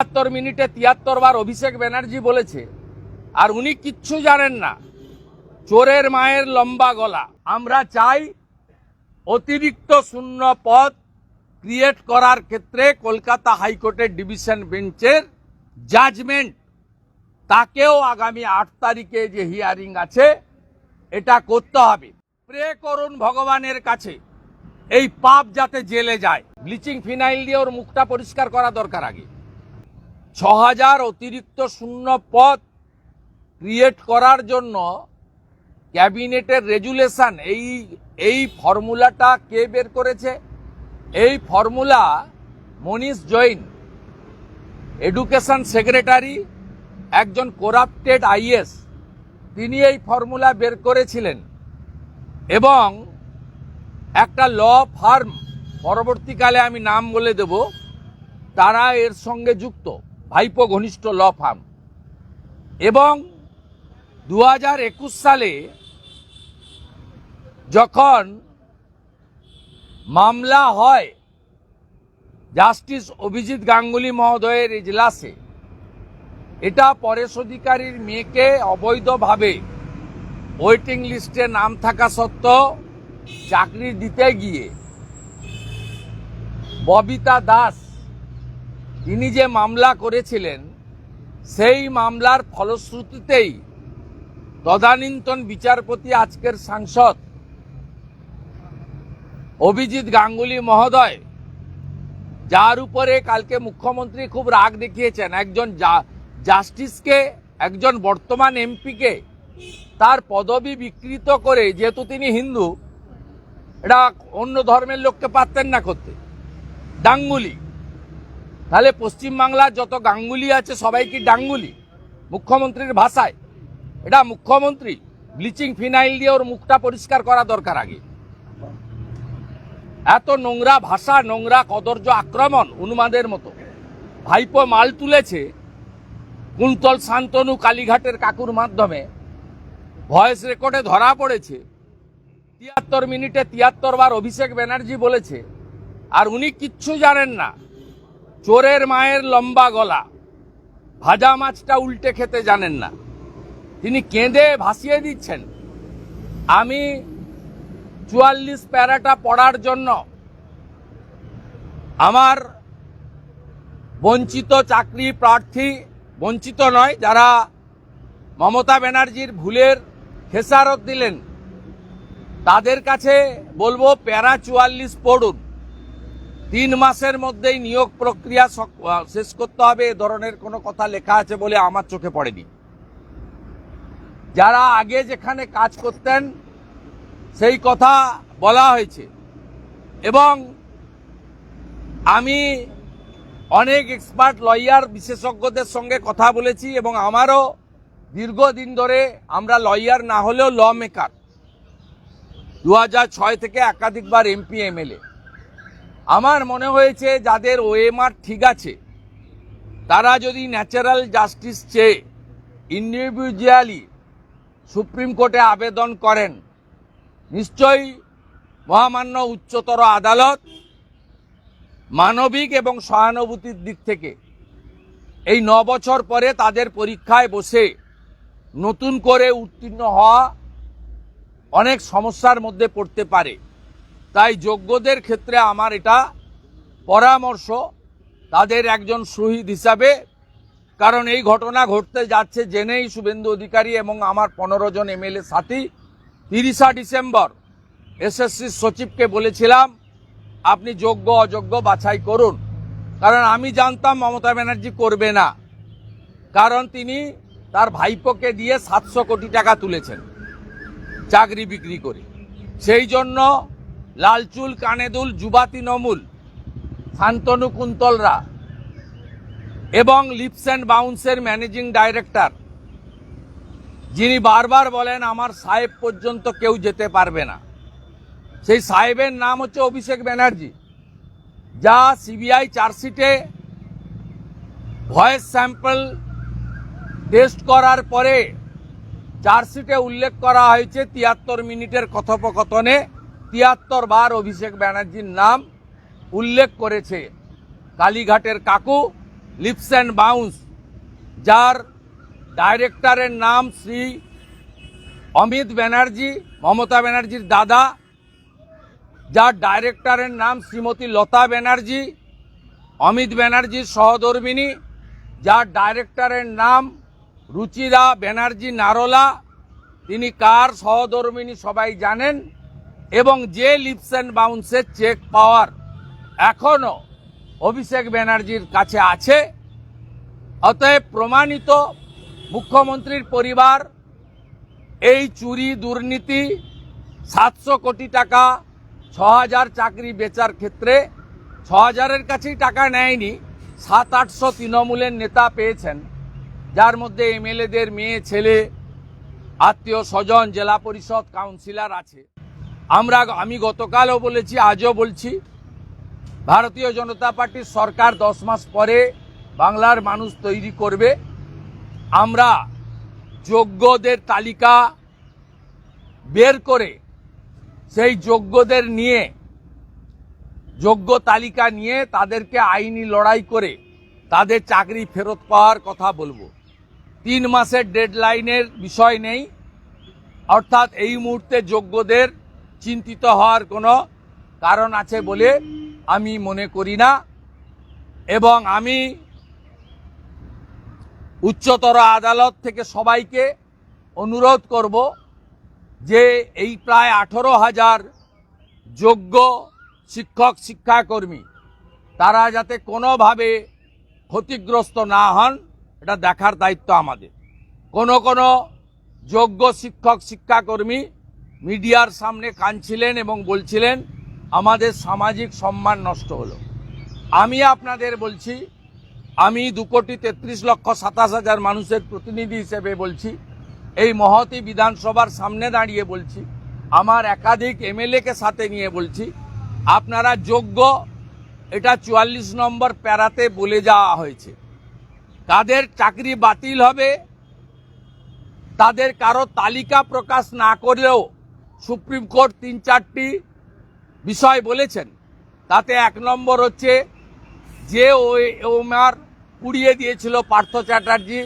তিয়াত্তর মিনিটে তিয়াত্তর বার অভিষেক ব্যানার্জি বলেছে, আর উনি কিচ্ছু জানেন না। চোরের মায়ের লম্বা গলা। আমরা চাই অতিরিক্ত শূন্য পদ ক্রিয়েট করার ক্ষেত্রে কলকাতা হাইকোর্টের ডিভিশন বেঞ্চের জাজমেন্ট তাকেও আগামী আট তারিখে যে হিয়ারিং আছে, এটা করতে হবে। প্রে করুন ভগবানের কাছে, এই পাপ যাতে জেলে যায়। ব্লিচিং ফিনাইল দিয়ে ওর মুখটা পরিষ্কার করা দরকার আগে। ছ হাজার অতিরিক্ত শূন্য পদ ক্রিয়েট করার জন্য ক্যাবিনেটের রেজুলেশন, এই এই ফর্মুলাটা কে বের করেছে? এই formula Manish Jain, education secretary, একজন করাপ্টেড আইএস, তিনি এই ফর্মুলা বের করেছিলেন এবং একটা ল ফার্ম পরবর্তীকালে আমি নাম বলে দেব, তারা এর সঙ্গে যুক্ত। ভাইপো ঘনিষ্ঠ ল ফার্ম। এবং দু একুশ সালে যখন মামলা হয় জাস্টিস অভিজিৎ গাঙ্গুলি মহোদয়ের ইজলাসে, এটা পরেশ অধিকারীর মেয়েকে অবৈধভাবে ওয়েটিং লিস্টে নাম থাকা সত্ত্বেও চাকরি দিতে গিয়ে ববিতা দাস তিনি যে মামলা করেছিলেন, সেই মামলার ফলশ্রুতিতেই তদানীন্তন বিচারপতি আজকের সাংসদ অভিজিৎ গাঙ্গুলি মহোদয়, যার উপরে কালকে মুখ্যমন্ত্রী খুব রাগ দেখিয়েছেন। একজন জাস্টিসকে, একজন বর্তমান এমপিকে তার পদবি বিকৃত করে, যেহেতু তিনি হিন্দু, এটা অন্য ধর্মের লোককে পারতেন না করতে। ডাঙ্গুলি তাহলে পশ্চিমবাংলার যত গাঙ্গুলি আছে, সবাই কি ডাঙ্গুলি? মুখ্যমন্ত্রীর ভাষায়। এটা মুখ্যমন্ত্রী ব্লিচিং ফিনাইল দিয়ে ওর মুখটা পরিষ্কার করা দরকার আগে। এত নোংরা ভাষা, নোংরা কদর্য আক্রমণ উন্মাদের মতো। ভাইপো মাল তুলেছে কুন্তল শান্তনু কালীঘাটের কাকুর মাধ্যমে। ভয়েস রেকর্ডে ধরা পড়েছে। তিয়াত্তর মিনিটে তিয়াত্তর বার অভিষেক ব্যানার্জি বলেছে, আর উনি কিচ্ছু জানেন না। চোরের মায়ের লম্বা গলা। ভাজা মাছটা উল্টে খেতে জানেন না। তিনি কেঁদে ভাসিয়ে দিচ্ছেন। আমি চুয়াল্লিশ প্যারাটা পড়ার জন্য আমার বঞ্চিত চাকরি প্রার্থী বঞ্চিত নয়, যারা মমতা ব্যানার্জির ভুলের খেসারত দিলেন। তাদের কাছে বলব, প্যারা চুয়াল্লিশ পড়ুন। তিন মাসের মধ্যেই নিয়োগ প্রক্রিয়া শেষ করতে হবে। এ ধরনের কোনো কথা লেখা আছে বলে আমার চোখে পড়েনি। যারা আগে যেখানে কাজ করতেন, সেই কথা বলা হয়েছে। এবং আমি অনেক এক্সপার্ট লয়ার বিশেষজ্ঞদের সঙ্গে কথা বলেছি এবং আমারও দীর্ঘদিন ধরে আমরা লয়ার না হলেও ল মেকার। দু থেকে একাধিকবার এমপি, এমএলএ। আমার মনে হয়েছে যাদের ওএমআর ঠিক আছে, তারা যদি ন্যাচারাল জাস্টিস চেয়ে ইন্ডিভিজুয়ালি সুপ্রিম কোর্টে আবেদন করেন, নিশ্চয়ই মহামান্য উচ্চতর আদালত মানবিক এবং সহানুভূতির দিক থেকে এই ন বছর পরে তাদের পরীক্ষায় বসে নতুন করে উত্তীর্ণ হওয়া অনেক সমস্যার মধ্যে পড়তে পারে। তাই যোগ্যদের ক্ষেত্রে আমার এটা পরামর্শ, তাদের একজন শহীদ হিসাবে। কারণ এই ঘটনা ঘটতে যাচ্ছে জেনেই শুভেন্দু অধিকারী এবং আমার পনেরো জন এমএলএ সাথী। তিরিশা ডিসেম্বর, এসএসসি সচিবকে বলেছিলাম, আপনি যোগ্য, অযোগ্য বাছাই করুন। কারণ আমি জানতাম মমতা ব্যানার্জি করবে না। কারণ তিনি তার ভাইপোকে দিয়ে সাতশো কোটি টাকা তুলেছেন, চাকরি বিক্রি করে। সেই জন্য লালচুল কানেদুল যুবাতি নমুল, শান্তনু কুন্তলরা এবং লিপস অ্যান্ড বাউন্সের ম্যানেজিং ডাইরেক্টর, যিনি বারবার বলেন, আমার সাহেব পর্যন্ত কেউ যেতে পারবে না। সেই সাহেবের নাম হচ্ছে অভিষেক ব্যানার্জি, যা সিবিআই চার্জশিটে ভয়েস স্যাম্পল টেস্ট করার পরে চার্জশিটে উল্লেখ করা হয়েছে তিয়াত্তর মিনিটের কথোপকথনে। তিয়াত্তর বার অভিষেক ব্যানার্জির নাম উল্লেখ করেছে কালীঘাটের কাকু, লিপস অ্যান্ড বাউন্স, যার ডাইরেক্টরের নাম শ্রী অমিত ব্যানার্জি, মমতা ব্যানার্জির দাদা, যার ডাইরেক্টরের নাম শ্রীমতী লতা ব্যানার্জি, অমিত ব্যানার্জির সহধর্মিনী যার ডাইরেক্টরের নাম রুচিরা ব্যানার্জি নারোলা, তিনি কার সহধর্মিনী সবাই জানেন? এবং যে লিপস অ্যান্ড বাউন্সের চেক পাওয়ার এখনও অভিষেক ব্যানার্জির কাছে আছে, অতএব প্রমাণিত মুখ্যমন্ত্রীর পরিবার এই চুরি দুর্নীতি সাতশো কোটি টাকা ছ হাজার চাকরি বেচার ক্ষেত্রে ছ হাজারের কাছেই টাকা নেয়নি, সাত আটশো তৃণমূলের নেতা পেয়েছেন। যার মধ্যে এমএলএদের মেয়ে, ছেলে, আত্মীয় স্বজন, জেলা পরিষদ কাউন্সিলর আছে। আমরা আমি গতকালও বলেছি, আজও বলছি, ভারতীয় জনতা পার্টির সরকার দশ মাস পরে বাংলার মানুষ তৈরি করবে। আমরা যোগ্যদের তালিকা বের করে সেই যোগ্যদের নিয়ে, যোগ্য তালিকা নিয়ে তাদেরকে আইনি লড়াই করে তাদের চাকরি ফেরত পাওয়ার কথা বলব। তিন মাসের ডেডলাইনের বিষয় নেই, অর্থাৎ এই মুহূর্তে যোগ্যদের চিন্তিত হওয়ার কোনো কারণ আছে বলে আমি মনে করি না। এবং আমি উচ্চতর আদালত থেকে সবাইকে অনুরোধ করব যে এই প্রায় আঠেরো হাজার যোগ্য শিক্ষক, শিক্ষাকর্মী, তারা যাতে কোনোভাবে ক্ষতিগ্রস্ত না হন, এটা দেখার দায়িত্ব আমাদের। কোনো কোনো যোগ্য শিক্ষক, শিক্ষাকর্মী মিডিয়ার সামনে কাঁদছিলেন এবং বলছিলেন, আমাদের সামাজিক সম্মান নষ্ট হলো। আমি আপনাদের বলছি, আমি দু কোটি তেত্রিশ লক্ষ সাতাশ হাজার মানুষের প্রতিনিধি হিসেবে বলছি, এই মহতি বিধানসভার সামনে দাঁড়িয়ে বলছি, আমার একাধিক এমএলএকে সাথে নিয়ে বলছি, আপনারা যোগ্য, এটা চুয়াল্লিশ নম্বর প্যারাতে বলে যাওয়া হয়েছে। তাদের চাকরি বাতিল হবে, তাদের কারও তালিকা প্রকাশ না করলেও সুপ্রিম কোর্ট তিন চারটি বিষয় বলেছেন। তাতে এক নম্বর হচ্ছে যে ওই ওমার পুড়িয়ে দিয়েছিল পার্থ চ্যাটার্জি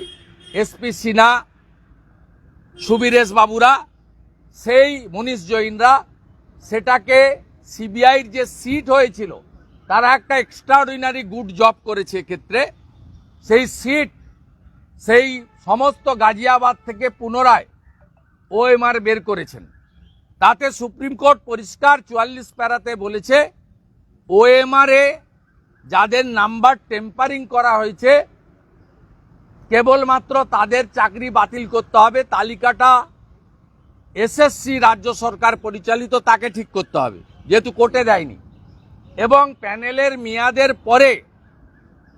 এসপি সিনহা, সুবীরেশ বাবুরা, সেই মনীষ জৈনরা, সেটাকে সিবিআইর যে সিট হয়েছিল, তারা একটা এক্সট্রাঅর্ডিনারি গুড জব করেছে এক্ষেত্রে। সেই সিট, সেই সমস্ত গাজিয়াবাদ থেকে পুনরায় ওএমআর বের করেছেন। তাতে সুপ্রিম কোর্ট পরিষ্কার চুয়াল্লিশ প্যারাতে বলেছে ওএমআরে যাদের নাম্বার টেম্পারিং করা হয়েছে, কেবলমাত্র তাদের চাকরি বাতিল করতে হবে। তালিকাটা এসএসসি রাজ্য সরকার পরিচালিত, তাকে ঠিক করতে হবে, যেহেতু কোর্টে দেয়নি। এবং প্যানেলের মেয়াদের পরে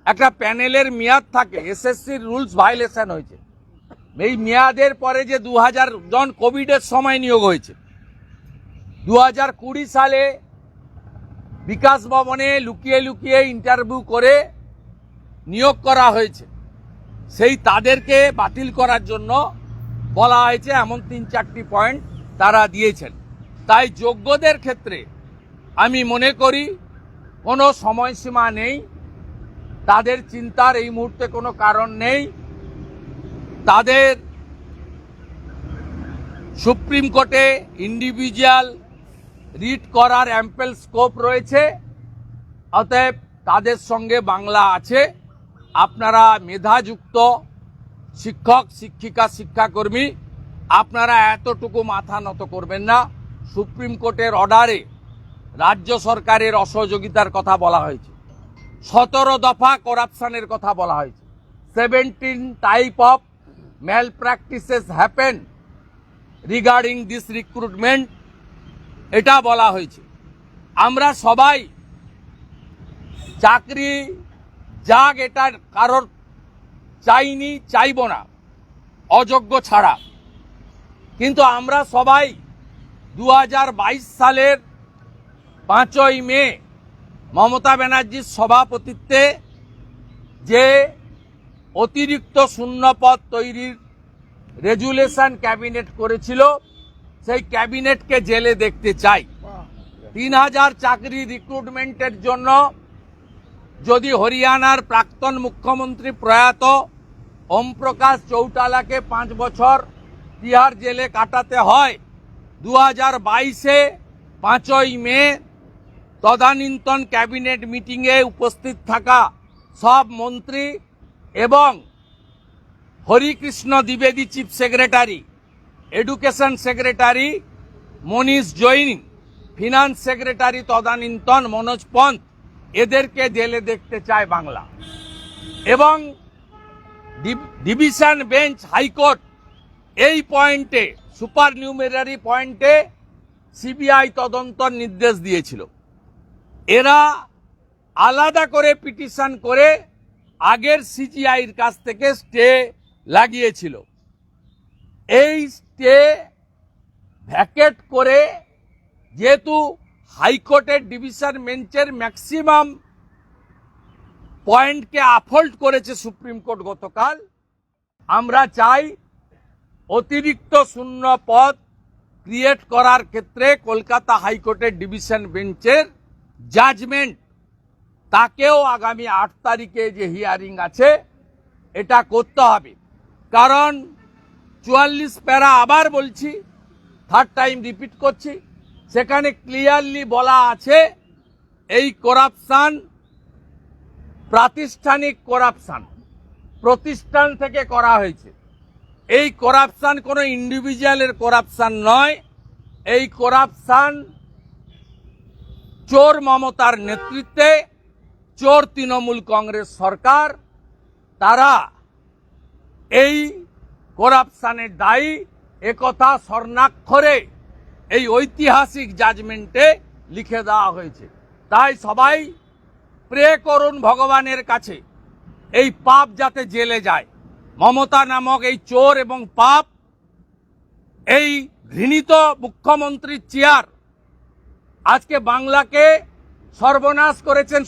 একটা প্যানেলের মেয়াদ থাকে, এসএসসির রুলস ভাইলেশন হয়েছে। এই মেয়াদের পরে যে দু হাজার জন কোভিডের সময় নিয়োগ হয়েছে দু হাজার কুড়ি সালে বিকাশ ভবনে লুকিয়ে লুকিয়ে ইন্টারভিউ করে নিয়োগ করা হয়েছে। সেই তাদেরকে বাতিল করার জন্য বলা হয়েছে, এমন তিন চারটি পয়েন্ট তারা দিয়েছেন। তাই যোগ্যদের ক্ষেত্রে আমি মনে করি কোনো সময়সীমা নেই। তাদের চিন্তার এই মুহূর্তে কোনো কারণ নেই। তাদের সুপ্রিম কোর্টে ইন্ডিভিজুয়াল রিট করার অ্যাম্পেল স্কোপ রয়েছে। অতএব তাদের সঙ্গে বাংলা আছে। আপনারা মেধাযুক্ত শিক্ষক, শিক্ষিকা, শিক্ষাকর্মী, আপনারা এতটুকু মাথা নত করবেন না। সুপ্রিম কোর্টের অর্ডারে রাজ্য সরকারের অসহযোগিতার কথা বলা হয়েছে। সতেরো দফা করাপশনের কথা বলা হয়েছে। Seventeen type of malpractices happen regarding this recruitment এটা বলা হয়েছে। আমরা সবাই চাকরি, যাক এটা কারোর চাইনি, চাইব না, অযোগ্য ছাড়া। কিন্তু আমরা সবাই দু হাজার বাইশ সালের পাঁচই মে মমতা ব্যানার্জির সভাপতিত্বে যে অতিরিক্ত শূন্যপদ তৈরির রেজুলেশন ক্যাবিনেট করেছিল সেই ক্যাবিনেটকে জেলে দেখতে চাই। তিন হাজার চাকরি রিক্রুটমেন্টের জন্য যদি হরিয়ানার প্রাক্তন মুখ্যমন্ত্রী প্রয়াত ওম প্রকাশ চৌটালাকে পাঁচ বছর তিহার জেলে কাটাতে হয় দু হাজার বাইশে পাঁচই মে তদানীন্তন ক্যাবিনেট মিটিংয়ে উপস্থিত থাকা সব মন্ত্রী এবং Harikrishna দ্বিবেদী chief secretary education secretary Manish Jain finance secretary তদানীন্তন মনোজ পন্থ এদেরকে জেলে দেখতে চায় বাংলা। এবং ডিভ- ডিভিশন বেঞ্চ হাইকোর্ট এই পয়েন্টে সুপার নিউমেরারি পয়েন্টে সিবিআই তদন্তর নির্দেশ দিয়েছিল। এরা আলাদা করে পিটিশন করে আগের সিজিআইর কাছ থেকে স্টে লাগিয়েছিল। এই স্টে ভ্যাকেট করে যেহেতু হাইকোর্টের ডিভিশন বেঞ্চের ম্যাক্সিমাম পয়েন্টকে আফল্ট করেছে সুপ্রিম কোর্ট গতকাল, আমরা চাই অতিরিক্ত শূন্য পদ ক্রিয়েট করার ক্ষেত্রে কলকাতা হাইকোর্টের ডিভিশন বেঞ্চের জাজমেন্ট তাকেও আগামী আট তারিখে যে হিয়ারিং আছে, এটা করতে হবে। কারণ চুয়াল্লিশ প্যারা আবার বলছি থার্ড টাইম রিপিট করছি, সেখানে ক্লিয়ারলি বলা আছে এই করাপশান প্রাতিষ্ঠানিক করাপশান প্রতিষ্ঠান থেকে করা হয়েছে। এই করাপশান কোনো ইন্ডিভিজুয়ালের করাপশান নয়, এই করাপশান চোর মমতার নেতৃত্বে, চোর তৃণমূল কংগ্রেস সরকার, তারা এই করাপশানের দায়ী, একথা স্বর্ণাক্ষরে এই ঐতিহাসিক জাজমেন্টে লিখে দেওয়া হয়েছে। তাই সবাই প্রে করুন ভগবানের কাছে। এই পাপ যাতে জেলে যায়। মমতা নামক এই চোর এবং পাপ, এই ঘৃণিত মুখ্যমন্ত্রীর চেয়ার আজকে বাংলাকে সর্বনাশ করেছেন